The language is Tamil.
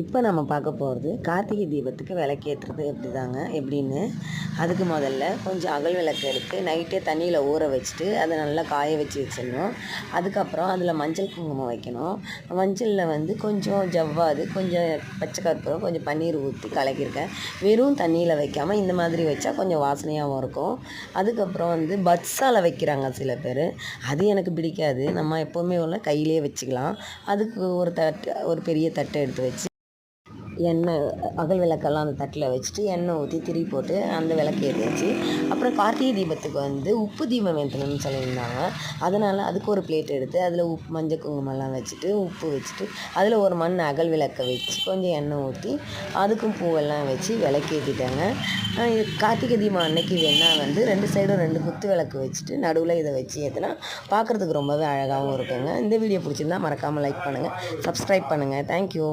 இப்போ நம்ம பார்க்க போகிறது கார்த்திகை தீபத்துக்கு விளக்கேற்றுறது எப்படி தாங்க எப்படின்னு? அதுக்கு முதல்ல கொஞ்சம் அகல் விளக்கு எடுத்து நைட்டே தண்ணியில் ஊற வச்சுட்டு அதை நல்லா காய வச்சு வச்சிடணும். அதுக்கப்புறம் அதில் மஞ்சள் குங்குமம் வைக்கணும். மஞ்சளில் வந்து கொஞ்சம் ஜவ்வாது கொஞ்சம் பச்சை கற்பூரம் கொஞ்சம் பன்னீர் ஊற்றி கலக்கியிருக்கேன். வெறும் தண்ணியில் வைக்காமல் இந்த மாதிரி வச்சா கொஞ்சம் வாசனையாகவும் இருக்கும். அதுக்கப்புறம் வந்து பட்ஸால் வைக்கிறாங்க சில பேர். அது எனக்கு பிடிக்காது. நம்ம எப்போவுமே உள்ள கையிலே வச்சுக்கலாம். அதுக்கு ஒரு தட்டு ஒரு பெரிய தட்டை எடுத்து வச்சு எண்ணெய் அகல் விளக்கெல்லாம் அந்த தட்டில் வச்சுட்டு எண்ணெய் ஊற்றி திரி போட்டு அந்த விளக்கு ஏற்றிச்சு அப்புறம் கார்த்திகை தீபத்துக்கு வந்து உப்பு தீபம் ஏற்றணும்னு சொல்லியிருந்தாங்க. அதனால் அதுக்கு ஒரு பிளேட் எடுத்து அதில் உப்பு மஞ்சள் குங்குமம்லாம் வச்சுட்டு உப்பு வச்சுட்டு அதில் ஒரு மண் அகல் விளக்கை வச்சு கொஞ்சம் எண்ணெய் ஊற்றி அதுக்கும் பூவெல்லாம் வச்சு விளக்கேற்றிட்டாங்க இது கார்த்திகை தீபம் அன்னைக்கு வேணால் வந்து ரெண்டு சைடும் ரெண்டு குத்து விளக்கு வச்சுட்டு நடுவில் இதை வச்சு ஏற்றினா பார்க்குறதுக்கு ரொம்பவே அழகாகவும் இருக்குங்க. இந்த வீடியோ பிடிச்சிருந்தா மறக்காமல் லைக் பண்ணுங்கள் சப்ஸ்கிரைப் பண்ணுங்கள் தேங்க்யூ